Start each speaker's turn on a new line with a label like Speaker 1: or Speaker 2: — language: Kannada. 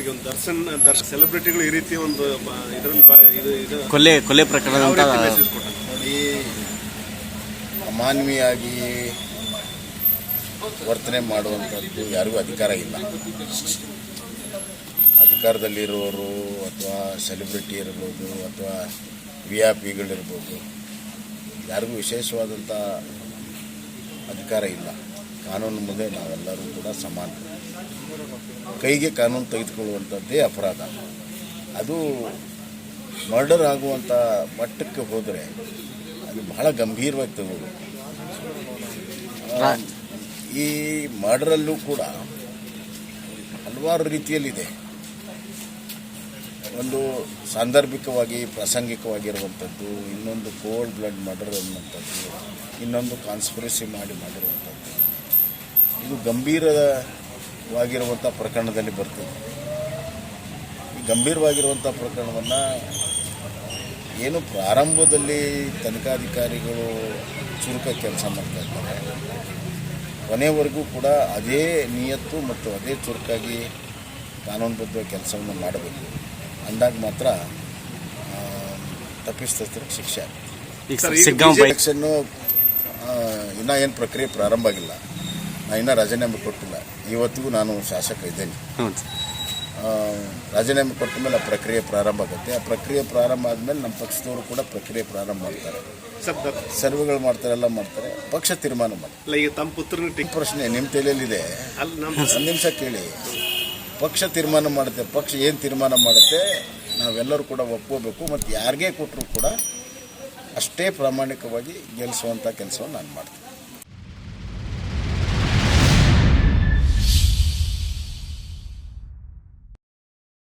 Speaker 1: ಈಗ ಒಂದು ದರ್ಶನ್ ದರ್ಶನ್ ಸೆಲೆಬ್ರಿಟಿಗಳು ಈ ರೀತಿ ಒಂದು ಇದರಲ್ಲಿ ಇದು ಇದು
Speaker 2: ಕೊಲೆ ಕೊಲೆ
Speaker 1: ಯಾವ ರೀತಿ ಮೆಸೇಜ್ ಕೊಟ್ಟ
Speaker 3: ನೋಡಿ ಅಮಾನವೀಯಾಗಿ ವರ್ತನೆ ಮಾಡುವಂಥದ್ದು ಯಾರಿಗೂ ಅಧಿಕಾರ ಇಲ್ಲ. ಅಧಿಕಾರದಲ್ಲಿರುವವರು ಅಥವಾ ಸೆಲೆಬ್ರಿಟಿ ಇರ್ಬೋದು ಅಥವಾ ವಿ ಐ ಪಿಗಳಿರ್ಬೋದು ಯಾರಿಗೂ ವಿಶೇಷವಾದಂಥ ಅಧಿಕಾರ ಇಲ್ಲ. ಕಾನೂನು ಮುಂದೆ ನಾವೆಲ್ಲರೂ ಕೂಡ ಸಮಾನ ಕೈಗೆ ಕಾನೂನು ತೆಗೆದುಕೊಳ್ಳುವಂಥದ್ದೇ ಅಪರಾಧ. ಅದು ಮರ್ಡರ್ ಆಗುವಂಥ ಮಟ್ಟಕ್ಕೆ ಹೋದರೆ ಅದು ಬಹಳ ಗಂಭೀರವಾಗಿ ತಗೋಬೇಕು. ಆ, ಈ ಮರ್ಡರಲ್ಲೂ ಕೂಡ ಹಲವಾರು ರೀತಿಯಲ್ಲಿದೆ. ಒಂದು ಸಾಂದರ್ಭಿಕವಾಗಿ ಪ್ರಾಸಂಗಿಕವಾಗಿರುವಂಥದ್ದು ಇನ್ನೊಂದು ಕೋಲ್ಡ್ ಬ್ಲಡ್ ಮರ್ಡರ್ ಅನ್ನುವಂಥದ್ದು ಇನ್ನೊಂದು ಕಾನ್ಸ್ಪಿರಸಿ ಮಾಡಿ ಮಾಡಿರುವಂಥದ್ದು. ಇದು ಗಂಭೀರವಾಗಿರುವಂಥ ಪ್ರಕರಣದಲ್ಲಿ ಬರ್ತದೆ. ಈ ಗಂಭೀರವಾಗಿರುವಂಥ ಪ್ರಕರಣವನ್ನು ಏನು ಪ್ರಾರಂಭದಲ್ಲಿ ತನಿಖಾಧಿಕಾರಿಗಳು ಚುರುಕ ಕೆಲಸ ಮಾಡ್ತಾ ಇದ್ದಾರೆ. ಕೊನೆವರೆಗೂ ಕೂಡ ಅದೇ ನಿಯತ್ತು ಮತ್ತು ಅದೇ ಚುರುಕಾಗಿ ಕಾನೂನುಬದ್ಧ ಕೆಲಸವನ್ನು ಮಾಡಬೇಕು. ಅಂದಾಗ ಮಾತ್ರ ಆ, ತಪ್ಪಿತಸ್ಥರಿಗೆ ಶಿಕ್ಷೆ
Speaker 2: ಸಿಗ್ಗಾಂವ್
Speaker 3: ಇನ್ನೂ ಏನು ಪ್ರಕ್ರಿಯೆ ಪ್ರಾರಂಭ ಆಗಿಲ್ಲ. ನಾ ಇನ್ನೂ ರಾಜೀನಾಮೆ ಕೊಟ್ಟಿಲ್ಲ. ಇವತ್ತಿಗೂ ನಾನು ಶಾಸಕ ಇದ್ದೇನೆ. ರಾಜೀನಾಮೆ ಕೊಟ್ಟ ಮೇಲೆ ಆ ಪ್ರಕ್ರಿಯೆ ಪ್ರಾರಂಭ ಆಗುತ್ತೆ. ಆ ಪ್ರಕ್ರಿಯೆ ಪ್ರಾರಂಭ ಆದಮೇಲೆ ನಮ್ಮ ಪಕ್ಷದವರು ಕೂಡ ಪ್ರಕ್ರಿಯೆ ಪ್ರಾರಂಭ ಮಾಡ್ತಾರೆ.
Speaker 1: ಸರ್
Speaker 3: ಸರ್ವೆಗಳು ಮಾಡ್ತಾರೆ ಎಲ್ಲ ಮಾಡ್ತಾರೆ. ಪಕ್ಷ ತೀರ್ಮಾನ ಮಾಡ್ತಾರೆ
Speaker 1: ಈಗ ತಮ್ಮ
Speaker 3: ಪ್ರಶ್ನೆ ನಿಮ್ಮ ತಲೆಯಲ್ಲಿದೆ. ಒಂದು ನಿಮಿಷ ಕೇಳಿ. ಪಕ್ಷ ತೀರ್ಮಾನ ಮಾಡುತ್ತೆ ಪಕ್ಷ ಏನು ತೀರ್ಮಾನ ಮಾಡುತ್ತೆ ನಾವೆಲ್ಲರೂ ಕೂಡ ಒಪ್ಕೋಬೇಕು ಮತ್ತು ಯಾರಿಗೇ ಕೊಟ್ಟರು ಕೂಡ ಅಷ್ಟೇ ಪ್ರಾಮಾಣಿಕವಾಗಿ ಗೆಲ್ಲಿಸುವಂಥ ಕೆಲಸವನ್ನು ನಾನು ಮಾಡ್ತೀನಿ.